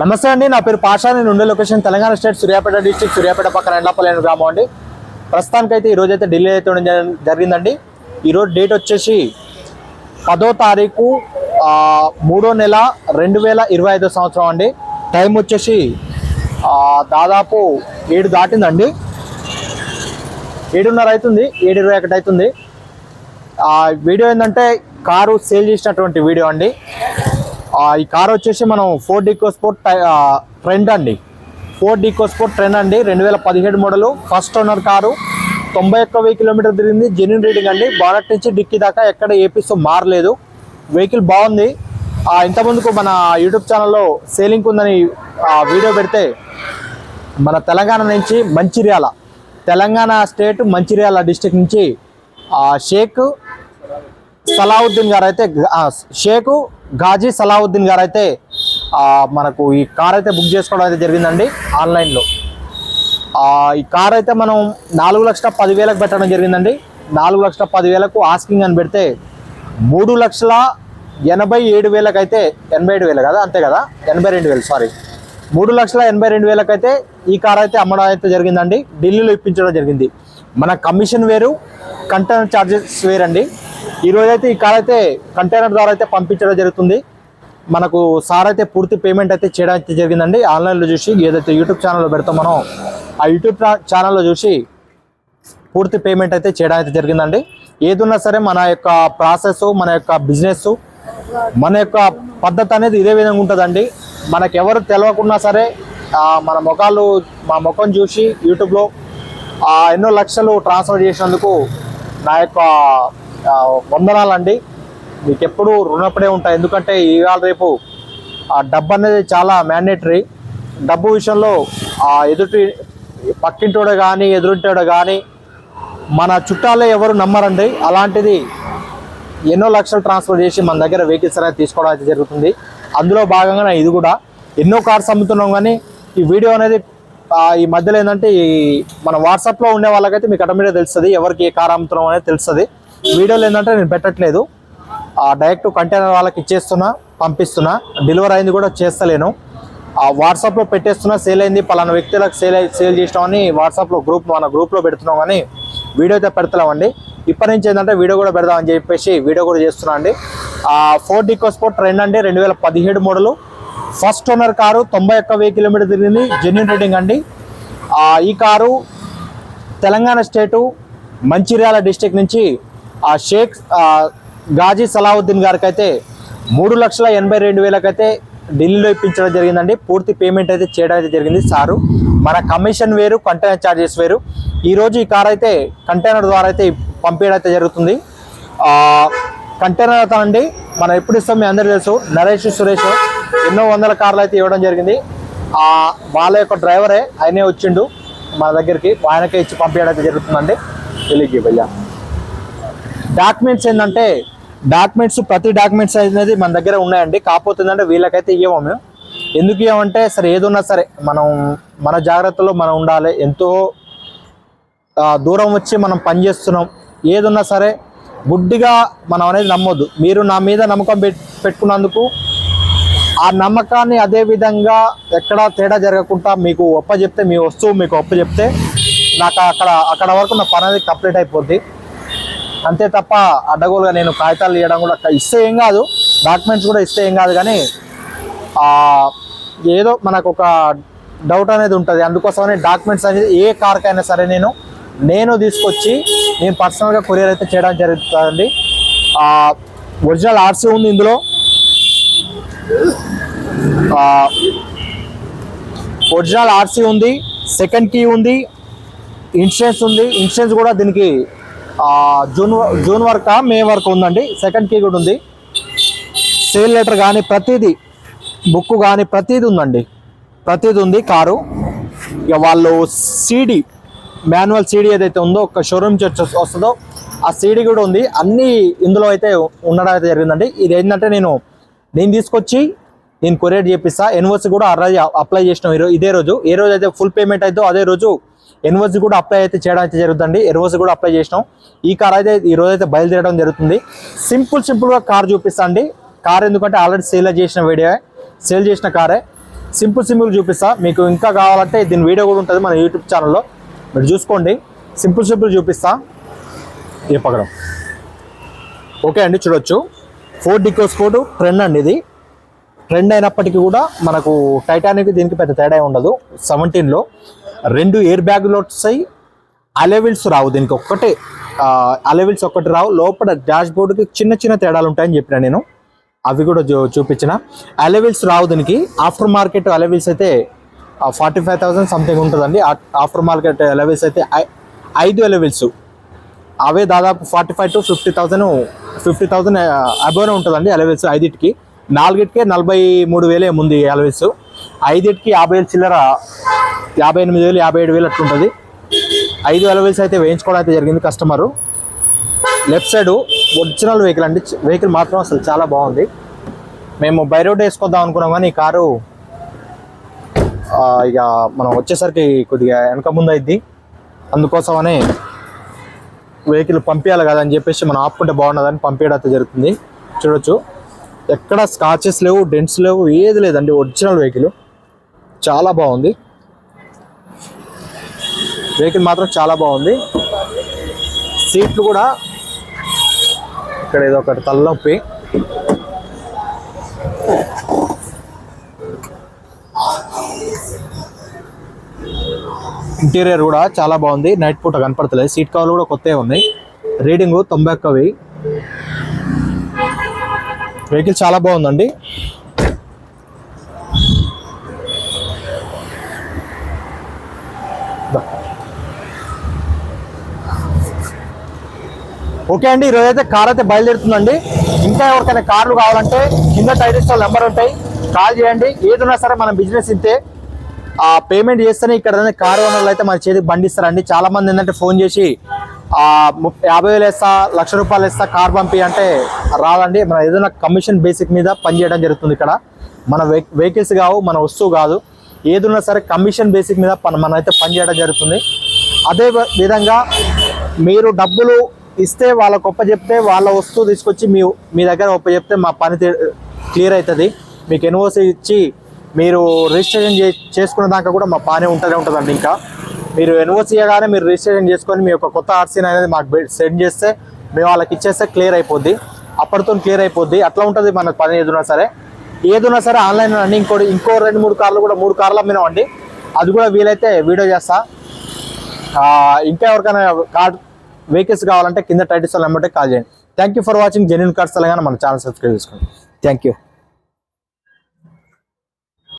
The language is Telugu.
నమస్తే అండి నా పేరు పాషా. నేను ఉండే location Telangana state Suryapet district Suryapet పక్కన ఎండాపల్లి గ్రామం అండి. ప్రస్తుతానికైతే ఈరోజు అయితే ఢిల్లీ అయితే ఉండడం జరిగిందండి. ఈరోజు డేట్ వచ్చేసి పదో తారీఖు మూడో నెల రెండు వేల ఇరవై ఐదో సంవత్సరం అండి. టైం వచ్చేసి దాదాపు ఏడు దాటిందండి. ఏడున్నర అవుతుంది ఏడు ఇరవై ఒకటి అవుతుంది. వీడియో ఏంటంటే కారు సేల్ చేసినటువంటి వీడియో అండి. ఈ కార్ వచ్చేసి మనం ఫోర్ డికో స్పోర్ట్ ట్రెండ్ అండి. ఫోర్ డికో స్పోర్ట్ ట్రెండ్ అండి. రెండు వేల పదిహేడు మోడలు. First owner car. తొంభై ఒక్క వెయ్యి కిలోమీటర్ తిరిగింది. జెన్యున్ రీడింగ్ అండి. బానట్ నుంచి డిక్కి దాకా ఎక్కడ ఏపీస్ మారలేదు. వెహికల్ బాగుంది. ఇంతకుముందుకు మన యూట్యూబ్ ఛానల్లో సేలింగ్ ఉందని ఆ, వీడియో పెడితే మన తెలంగాణ నుంచి మంచిర్యాల తెలంగాణ స్టేట్ మంచిర్యాల డిస్టిక్ నుంచి ఆ, షేక్ సలావుద్దీన్ గారు అయితే షేకు గాజీ సలావుద్దీన్ గారు అయితే మనకు ఈ కార్ అయితే బుక్ చేసుకోవడం అయితే జరిగిందండి ఆన్లైన్లో. ఈ కార్ అయితే మనం నాలుగు లక్షల పదివేలకు పెట్టడం జరిగిందండి. నాలుగు లక్షల పదివేలకు ఆస్కింగ్ అని పెడితే మూడు లక్షల ఎనభై ఏడు వేలకు అయితే ఎనభై ఏడు వేలు కదా అంతే కదా? ఎనభై రెండు వేలు సారీ మూడు లక్షల ఎనభై రెండు వేలకు అయితే ఈ కార్ అయితే అమ్మడం అయితే జరిగిందండి. ఢిల్లీలో ఇప్పించడం జరిగింది. మన కమిషన్ వేరు కంటైనర్ ఛార్జెస్ వేరండి. ఈ అయితే ఈ కార్ అయితే కంటైనర్ ద్వారా అయితే పంపించడం జరుగుతుంది. మనకు సార్ అయితే పూర్తి పేమెంట్ అయితే చేయడం అయితే జరిగిందండి. ఆన్లైన్లో చూసి ఏదైతే యూట్యూబ్ ఛానల్లో పెడతాం మనం ఆ యూట్యూబ్ ఛానల్లో చూసి పూర్తి పేమెంట్ అయితే చేయడం అయితే జరిగిందండి. ఏదున్నా సరే మన యొక్క ప్రాసెస్ మన యొక్క బిజినెస్ మన యొక్క పద్ధతి అనేది ఇదే విధంగా ఉంటుందండి. మనకు ఎవరు తెలియకున్నా సరే మన ముఖాలు మా ముఖం చూసి యూట్యూబ్లో ఎన్నో లక్షలు ట్రాన్స్ఫర్ చేసినందుకు నా యొక్క వందనాలండి. మీకు ఎప్పుడు రుణపడే ఉంటాయి ఎందుకంటే ఇవాళ రేపు ఆ డబ్బు అనేది చాలా మ్యాండేటరీ డబ్బు విషయంలో ఆ ఎదుటి పక్కింటోడు కానీ ఎదురుంటాడు కానీ మన చుట్టాలే ఎవరు నమ్మరండి. అలాంటిది ఎన్నో లక్షలు ట్రాన్స్ఫర్ చేసి మన దగ్గర వెహికల్స్ అనేది తీసుకోవడం అయితే జరుగుతుంది. అందులో భాగంగా ఇది కూడా. ఎన్నో కార్స్ అమ్ముతున్నాం కానీ ఈ వీడియో అనేది ఈ మధ్యలో ఏంటంటే ఈ మన వాట్సాప్లో ఉండే వాళ్ళకైతే మీకు ఆటోమేటిక్ తెలుస్తుంది. ఎవరికి ఏ కార్ అమ్ముతున్నాం అనేది తెలుస్తుంది. వీడియోలు ఏంటంటే నేను పెట్టట్లేదు. ఆ, డైరెక్ట్ కంటైనర్ వాళ్ళకి ఇచ్చేస్తున్నా పంపిస్తున్నా. డెలివరీ అయింది కూడా చేస్తలేను. ఆ వాట్సాప్లో పెట్టేస్తున్నా సేల్ అయింది. పలానా వ్యక్తులకు సేల్ సేల్ చేసినామని వాట్సాప్లో గ్రూప్ మన గ్రూప్లో పెడుతున్నాం కానీ వీడియో అయితే పెడతలేమండి. ఇప్పటి నుంచి ఏంటంటే వీడియో కూడా పెడదామని చెప్పేసి వీడియో కూడా చేస్తున్నా అండి. ఫోర్ డికో స్పోర్ట్ ట్రెండ్ అండి రెండు వేల పదిహేడు మోడలు ఫస్ట్ ఓనర్ కారు తొంభై ఒక్క వెయ్యి కిలోమీటర్ తిరిగింది. జెన్యున్ రేటింగ్ అండి. ఈ కారు తెలంగాణ స్టేటు మంచిర్యాల డిస్టిక్ నుంచి ఆ షేక్ గాజీ సలావుద్దీన్ గారికి అయితే మూడు లక్షల ఎనభై రెండు వేలకైతే ఢిల్లీలో ఇప్పించడం జరిగిందండి. పూర్తి పేమెంట్ అయితే చేయడం అయితే జరిగింది సారు. మన కమిషన్ వేరు కంటైనర్ ఛార్జెస్ వేరు. ఈరోజు ఈ కార్ అయితే కంటైనర్ ద్వారా అయితే పంపించడం అయితే జరుగుతుంది. కంటైనర్ అండి మనం ఎప్పుడు ఇస్తాం మీ అందరూ తెలుసు. నరేష్ సురేష్ ఎన్నో వందల కార్లు అయితే ఇవ్వడం జరిగింది. వాళ్ళ యొక్క డ్రైవరే ఆయనే వచ్చిండు మన దగ్గరికి. ఆయనకే ఇచ్చి పంపించడం అయితే జరుగుతుందండి. తెలియకి భయ్యా. డాక్యుమెంట్స్ ఏంటంటే డాక్యుమెంట్స్ ప్రతి డాక్యుమెంట్స్ అనేది మన దగ్గర ఉన్నాయండి. కాకపోతే ఏంటంటే వీళ్ళకైతే ఇవ్వము మేము. ఎందుకు ఇవ్వమంటే సరే ఏదున్నా సరే మనం మన జాగ్రత్తలో మనం ఉండాలి. ఎంతో దూరం వచ్చి మనం పని చేస్తున్నాం. ఏదున్నా సరే గుడ్డిగా మనం అనేది నమ్మొద్దు. మీరు నా మీద నమ్మకం పెట్టుకున్నందుకు ఆ నమ్మకాన్ని అదే విధంగా ఎక్కడ తేడా జరగకుండా మీకు ఒప్ప చెప్తే మీ వస్తువు మీకు ఒప్ప చెప్తే నాకు అక్కడ అక్కడ వరకు నా పని అనేది కంప్లీట్ అయిపోద్ది. అంతే తప్ప అడ్డగోలుగా నేను కాగితాలు ఇవ్వడం కూడా ఇస్తే ఏం కాదు డాక్యుమెంట్స్ కూడా ఇస్తే ఏం కాదు కానీ ఏదో మనకు ఒక డౌట్ అనేది ఉంటుంది. అందుకోసమని డాక్యుమెంట్స్ అనేది ఏ కార్కైనా సరే నేను నేను తీసుకొచ్చి నేను పర్సనల్గా కొరియర్ అయితే చేయడం జరుగుతుందండి. ఒరిజినల్ ఆర్సీ ఉంది ఇందులో. ఒరిజినల్ ఆర్సీ ఉంది సెకండ్ కీ ఉంది ఇన్సూరెన్స్ ఉంది. ఇన్సూరెన్స్ కూడా దీనికి జూన్ వ- జూన్ వరకు మే వరకు ఉందండి. సెకండ్ కీ కూడా ఉంది. సేల్ లెటర్ కానీ ప్రతిదీ బుక్ కానీ ప్రతిదీ ఉందండి. ప్రతిదీ ఉంది కారు. ఇక వాళ్ళు సీడీ మాన్యువల్ సీడీ ఏదైతే ఉందో ఒక షోరూమ్ నుంచి వస్తుందో ఆ సీడీ కూడా ఉంది. అన్నీ ఇందులో అయితే ఉండడం అయితే జరిగిందండి. ఇది ఏంటంటే నేను నేను తీసుకొచ్చి నేను కొరియర్ చేపిస్తా. ఎన్ఓసి కూడా ఆ రోజు అప్లై చేసినాం. ఇదే రోజు. ఏ రోజు అయితే ఫుల్ పేమెంట్ అయితే అదే రోజు ఎన్ఓసి కూడా అప్లై అయితే చేయడం అయితే జరుగుతుంది. ఎన్ఓసి కూడా అప్లై చేసినాం. ఈ కార్ అయితే ఈ రోజు అయితే బయలుదేరడం జరుగుతుంది. సింపుల్ సింపుల్గా కార్ చూపిస్తా అండి. కార్ ఎందుకంటే ఆల్రెడీ సేల్ చేసిన వీడియో సేల్ చేసిన కారే. సింపుల్ సింపుల్ చూపిస్తా. మీకు ఇంకా కావాలంటే దీని వీడియో కూడా ఉంటుంది మన యూట్యూబ్ ఛానల్లో మీరు చూసుకోండి. సింపుల్ సింపుల్ చూపిస్తా. ఈ పక్కన ఓకే అండి చూడొచ్చు. ఫోర్ డికోస్ కోడ్ ట్రెండ్ అండి ఇది. ట్రెండ్ అయినప్పటికీ కూడా మనకు టైటానిక్ దీనికి పెద్ద తేడా ఉండదు. సెవెంటీన్లో రెండు ఎయిర్ బ్యాగులు వస్తాయి అలెవిల్స్ రావు. దీనికి ఒక్కటే అలెవిల్స్ ఒక్కటి రావు. లోపల డాష్ బోర్డుకి చిన్న చిన్న తేడాలు ఉంటాయని చెప్పిన నేను. అవి కూడా చూ చూపించిన. అలెవిల్స్ రావు దీనికి. ఆఫ్టర్ మార్కెట్ అలెవిల్స్ అయితే ఫార్టీ ఫైవ్ థౌసండ్ సంథింగ్ ఉంటుందండి. ఆఫ్టర్ మార్కెట్ అలెవిల్స్ అయితే ఐదు అలెవిల్స్ అవే దాదాపు forty five to fifty thousand fifty thousand అబోనే ఉంటుందండి అలెవిల్స్ ఐదింటికి. నాలుగిటికే నలభై మూడు వేలే ముందు అలవెల్స్ ఐదిటికి యాభై వేలు చిల్లర యాభై ఎనిమిది వేలు యాభై ఏడు వేలు అట్లుంటుంది. ఐదు అలవెల్స్ అయితే వేయించుకోవడం అయితే జరిగింది customer. Left side original vehicle అండి. వెహికల్ మాత్రం అసలు చాలా బాగుంది. మేము బై రోడ్ వేసుకొద్దాం అనుకున్నాం కానీ ఈ కారు ఇక మనం వచ్చేసరికి కొద్దిగా వెనక ముందు అయింది అందుకోసమనే వెహికల్ పంపించాలి కదా అని చెప్పేసి మనం ఆపుకుంటే బాగున్నదని పంపించడం అయితే జరుగుతుంది. చూడొచ్చు. ఎక్కడ స్కాచెస్ లేవు డెంట్స్ లేవు ఏది లేదండి ఒరిజినల్ వెహికల్ చాలా బాగుంది. వెహికల్ మాత్రం చాలా బాగుంది. సీట్లు కూడా ఇక్కడ ఏదో ఒకటి తలనొప్పి. ఇంటీరియర్ కూడా చాలా బాగుంది. నైట్ పూట కనపడతలేదు. సీట్ కవర్లు కూడా కొత్తవి ఉన్నాయి. రీడింగ్ తొంభై ఒక్కవి. వెహికల్ చాలా బాగుందండి. ఓకే అండి ఈరోజు అయితే కార్ అయితే బయలుదేరుతుందండి. ఇంకా ఎవరికైనా కార్లు కావాలంటే కింద టైటిల్స్ నెంబర్ ఉంటాయి. కాల్ చేయండి. ఏదున్నా సరే మనం బిజినెస్ ఇంతే. ఆ పేమెంట్ చేస్తేనే ఇక్కడ కారు ఓనర్లు అయితే మన చేతికి బండిస్తారండి. చాలా మంది ఏంటంటే ఫోన్ చేసి యాభై వేలు వేస్తా లక్ష రూపాయలు వేస్తా కార్ పంపి అంటే రాదండి. మన ఏదైనా కమిషన్ బేసిక్ మీద పనిచేయడం జరుగుతుంది ఇక్కడ. మన వెహికల్స్ కావు మన వస్తువు కాదు. ఏదున్నా సరే కమిషన్ బేసిక్ మీద పని మనం అయితే పనిచేయడం జరుగుతుంది. అదే విధంగా మీరు డబ్బులు ఇస్తే వాళ్ళకు ఒప్ప చెప్తే వాళ్ళ వస్తువు తీసుకొచ్చి మీ మీ దగ్గర ఒప్ప చెప్తే మా పని క్లియర్ అవుతుంది మీకు ఎన్ఓసి ఇచ్చి మీరు రిజిస్ట్రేషన్ చే చేసుకున్న దాకా కూడా మా పని ఉంటూనే ఉంటుందండి ఇంకా. మీరు ఎన్ఓసి ఇవ్వగానే మీరు రిజిస్ట్రేషన్ చేసుకొని మీ యొక్క కొత్త ఆర్సీని అనేది మాకు సెండ్ చేస్తే మేము వాళ్ళకి ఇచ్చేస్తే క్లియర్ అయిపోద్ది. అప్పటితో క్లియర్ అయిపోద్ది. అట్లా ఉంటుంది మన పని ఏదున్నా సరే. ఏదున్నా సరే ఆన్లైన్ అండి ఇంకోటి ఇంకో రెండు మూడు కార్లు కూడా మూడు కార్లు అమ్మినామండి అది కూడా వీలైతే వీడియో చేస్తా. ఇంకా ఎవరికైనా కార్ వెహికల్స్ కావాలంటే కింద టైటిల్స్ నెంబర్టే కాల్ చేయండి. Thank you for watching genuine cars Telangana మన ఛానల్ సబ్స్క్రైబ్ చేసుకోండి. Thank you